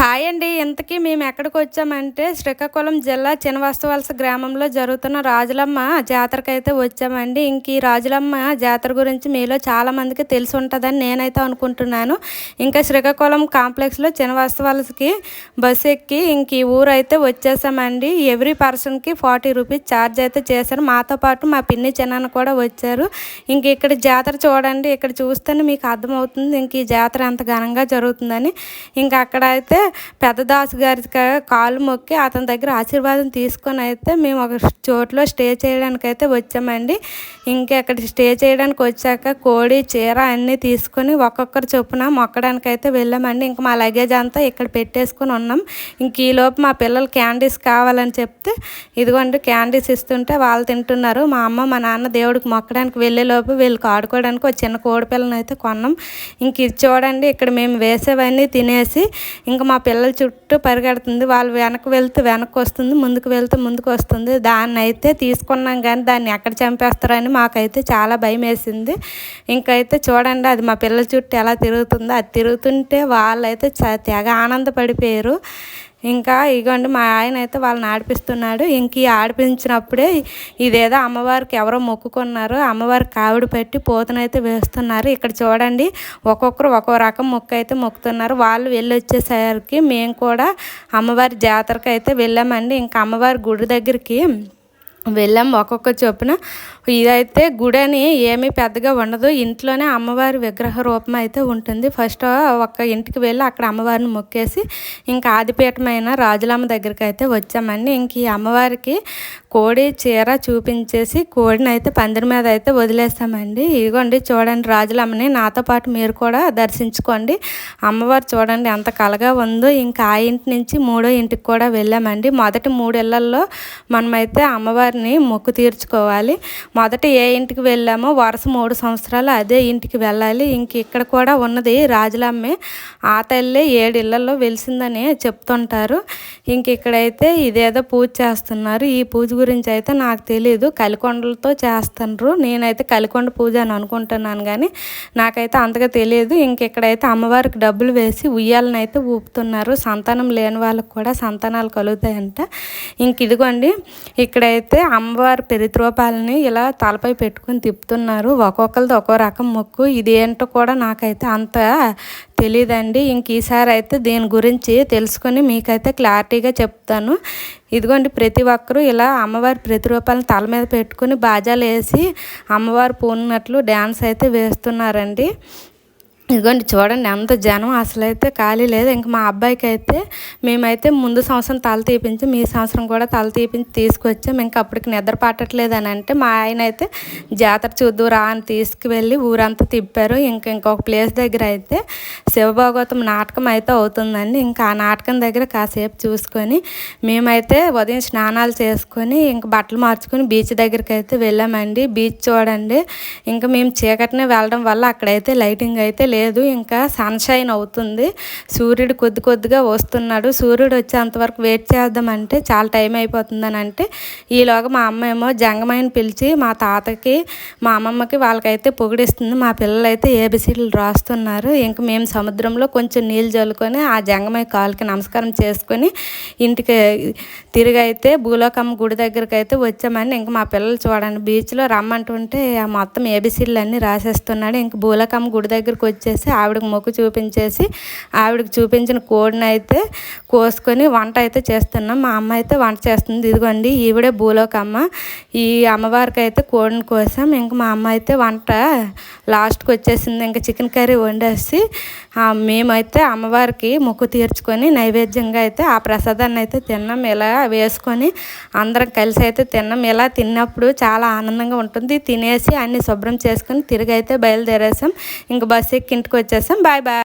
Hi అండి. ఇంతకీ మేము ఎక్కడికి వచ్చామంటే శ్రీకాకుళం జిల్లా చినవస్తవలస గ్రామంలో జరుగుతున్న రాజులమ్మ జాతరకు అయితే వచ్చామండి. ఇంక ఈ రాజులమ్మ జాతర గురించి మీలో చాలామందికి తెలిసి ఉంటుందని నేనైతే అనుకుంటున్నాను. ఇంకా శ్రీకాకుళం కాంప్లెక్స్లో చినవస్తవలసకి బస్సు ఎక్కి ఇంక ఈ ఊరు అయితే వచ్చేసామండి. ఎవ్రీ పర్సన్కి ఫార్టీ రూపీస్ ఛార్జ్ అయితే చేశారు. మాతో పాటు మా పిన్ని చిన్నాన్న కూడా వచ్చారు. ఇంక ఇక్కడ జాతర చూడండి. ఇక్కడ చూస్తేనే మీకు అర్థమవుతుంది ఇంక ఈ జాతర ఎంత ఘనంగా జరుగుతుందని. ఇంకా అక్కడ అయితే పెద్దదాసు గారికి గారి కాలు మొక్కి అతని దగ్గర ఆశీర్వాదం తీసుకొని అయితే మేము ఒక చోట్లో స్టే చేయడానికి అయితే వచ్చామండి. ఇంకా అక్కడ స్టే చేయడానికి వచ్చాక కోడి చీర అన్నీ తీసుకొని ఒక్కొక్కరు చొప్పున మొక్కడానికి అయితే వెళ్ళామండి. ఇంకా మా లగేజ్ అంతా ఇక్కడ పెట్టేసుకొని ఉన్నాం. ఇంక ఈలోపు మా పిల్లలు క్యాండీస్ కావాలని చెప్తే ఇదిగోండి క్యాండీస్ ఇస్తుంటే వాళ్ళు తింటున్నారు. మా అమ్మ మా నాన్న దేవుడికి మొక్కడానికి వెళ్ళేలోపు వీళ్ళకి ఆడుకోవడానికి ఒక చిన్న కోడి పిల్లని అయితే కొన్నాం. ఇంక ఇది చూడండి ఇక్కడ మేము వేసేవన్నీ తినేసి ఇంకా మా పిల్లల చుట్టూ పరిగెడుతుంది. వాళ్ళు వెనక్కి వెళ్తే వెనక్కి వస్తుంది ముందుకు వెళ్తే ముందుకు వస్తుంది. దాన్ని అయితే తీసుకున్నాం కానీ దాన్ని ఎక్కడ చంపేస్తారని మాకైతే చాలా భయం వేసింది. ఇంకైతే చూడండి అది మా పిల్లల చుట్టూ ఎలా తిరుగుతుందో. అది తిరుగుతుంటే వాళ్ళైతే తెగ ఆనందపడిపోయారు. ఇంకా ఇగోండి మా ఆయన అయితే వాళ్ళని ఆడిపిస్తున్నాడు. ఇంక ఈ ఆడిపించినప్పుడే ఇదేదో అమ్మవారికి ఎవరో మొక్కుకున్నారు. అమ్మవారికి కావిడి పెట్టి పోతనైతే వేస్తున్నారు. ఇక్కడ చూడండి ఒక్కొక్కరు ఒక్కో రకం మొక్క అయితే మొక్కుతున్నారు. వాళ్ళు వెళ్ళి వచ్చేసరికి మేము కూడా అమ్మవారి జాతరకు అయితే వెళ్ళామండి. ఇంకా అమ్మవారి గుడి దగ్గరికి వెళ్ళాం ఒక్కొక్క చొప్పున. ఇదైతే గుడి అని ఏమీ పెద్దగా ఉండదు. ఇంట్లోనే అమ్మవారి విగ్రహ రూపం అయితే ఉంటుంది. ఫస్ట్ ఒక ఇంటికి వెళ్ళి అక్కడ అమ్మవారిని మొక్కేసి ఇంకా ఆదిపీఠమైన రాజులమ్మ దగ్గరికి అయితే వచ్చామండి. ఇంక ఈ అమ్మవారికి కోడి చీర చూపించేసి కోడిని అయితే పందిరి మీద అయితే వదిలేస్తామండి. ఇదిగోండి చూడండి రాజులమ్మని. నాతో పాటు మీరు కూడా దర్శించుకోండి. అమ్మవారు చూడండి ఎంత కలగా ఉందో. ఇంకా ఆ ఇంటి నుంచి మూడో ఇంటికి కూడా వెళ్ళామండి. మొదటి మూడు ఇళ్ళల్లో మనమైతే అమ్మవారిని మొక్కు తీర్చుకోవాలి. మొదట ఏ ఇంటికి వెళ్ళామో వరుస మూడు సంవత్సరాలు అదే ఇంటికి వెళ్ళాలి. ఇంక ఇక్కడ కూడా ఉన్నది రాజులమ్మే. ఆ తల్లి ఏడు ఇళ్ళలో వెలిసిందని చెప్తుంటారు. ఇంక ఇక్కడైతే ఇదేదో పూజ చేస్తున్నారు. ఈ పూజ గురించి అయితే నాకు తెలియదు కలికొండలతో చేస్తున్నారు నేనైతే కలికొండ పూజ అని అనుకుంటున్నాను కానీ నాకైతే అంతగా తెలియదు ఇంక ఇక్కడైతే అమ్మవారికి డబ్బులు వేసి ఉయ్యాలనైతే అయితే ఊపుతున్నారు. సంతానం లేని వాళ్ళకి కూడా సంతానాలు కలుగుతాయంట. ఇంక ఇదిగోండి. ఇక్కడైతే అమ్మవారి పెరిత్రోపాలని ఇలా తలపై పెట్టుకుని తిప్పుతున్నారు. ఒక్కొక్కరిది ఒక్కో రకం మొక్కు. ఇది ఏంటో కూడా నాకైతే అంత తెలియదండి ఇంక ఈసారి అయితే దీని గురించి తెలుసుకొని మీకైతే క్లారిటీగా చెప్తాను. ఇదిగోండి ప్రతి ఒక్కరూ ఇలా అమ్మవారి ప్రతిరూపాలను తల మీద పెట్టుకుని బాజాలు వేసి అమ్మవారు పూన్నట్లు డ్యాన్స్ అయితే వేస్తున్నారండి. ఇదిగోండి చూడండి ఎంత జనం అసలు అయితే ఖాళీ లేదు. ఇంక మా అబ్బాయికి అయితే మేమైతే ముందు సంవత్సరం తల తీపించి మీ సంవత్సరం కూడా తల తీపించి తీసుకొచ్చాం. ఇంకా అప్పటికి నిద్ర పట్టట్లేదు అని అంటే మా ఆయన అయితే జాతర చూద్దు రా అని తీసుకువెళ్ళి ఊరంతా తిప్పారు. ఇంక ఇంకొక ప్లేస్ దగ్గర అయితే శివభాగవతం నాటకం అయితే అవుతుందండి. ఇంకా ఆ నాటకం దగ్గర కాసేపు చూసుకొని మేమైతే ఉదయం స్నానాలు చేసుకొని ఇంక బట్టలు మార్చుకొని బీచ్ దగ్గరికి అయితే వెళ్ళామండి. బీచ్ చూడండి. ఇంకా మేము చీకటినే వెళ్ళడం వల్ల అక్కడైతే లైటింగ్ అయితే లేదు. లేదు ఇంకా సన్షైన్ అవుతుంది. సూర్యుడు కొద్ది కొద్దిగా వస్తున్నాడు. సూర్యుడు వచ్చేంతవరకు వెయిట్ చేద్దామంటే చాలా టైం అయిపోతుందని అంటే ఈలోగా మా అమ్మ ఏమో జంగమైన పిలిచి మా తాతకి మా అమ్మమ్మకి వాళ్ళకైతే పొగిడిస్తుంది. మా పిల్లలు అయితే రాస్తున్నారు. ఇంకా మేము సముద్రంలో కొంచెం నీళ్ళు చల్లుకొని ఆ జంగమై కాలుకి నమస్కారం చేసుకొని ఇంటికి తిరిగి అయితే భూలోకమ్మ గుడి దగ్గరికి అయితే వచ్చామని ఇంకా మా పిల్లలు చూడండి బీచ్లో రమ్మంటుంటే మొత్తం ఏబిసిడ్లు అన్నీ రాసేస్తున్నాడు. ఇంక భూలోకమ్మ గుడి దగ్గరికి వచ్చే వచ్చేసి ఆవిడకి మొక్కు చూపించేసి ఆవిడకి చూపించిన కోడిని అయితే కోసుకొని వంట అయితే చేస్తున్నాం. మా అమ్మ అయితే వంట చేస్తుంది. ఇదిగోండి ఈవిడే భూలోకమ్మ. ఈ అమ్మవారికి అయితే కోడిని కోసాం. ఇంక మా అమ్మ అయితే వంట లాస్ట్కి వచ్చేసింది. ఇంకా చికెన్ కర్రీ వండేసి మేమైతే అమ్మవారికి మొక్కు తీర్చుకొని నైవేద్యంగా అయితే ఆ ప్రసాదాన్ని అయితే తిన్నాం. ఇలా వేసుకొని అందరం కలిసి అయితే తిన్నాం. ఇలా తిన్నప్పుడు చాలా ఆనందంగా ఉంటుంది. తినేసి అన్ని శుభ్రం చేసుకొని తిరిగి అయితే బయలుదేరేసాం. ఇంక బస్సు ఎక్కిన ఇంటికి వచ్చేసాం బాయ్ బాయ్.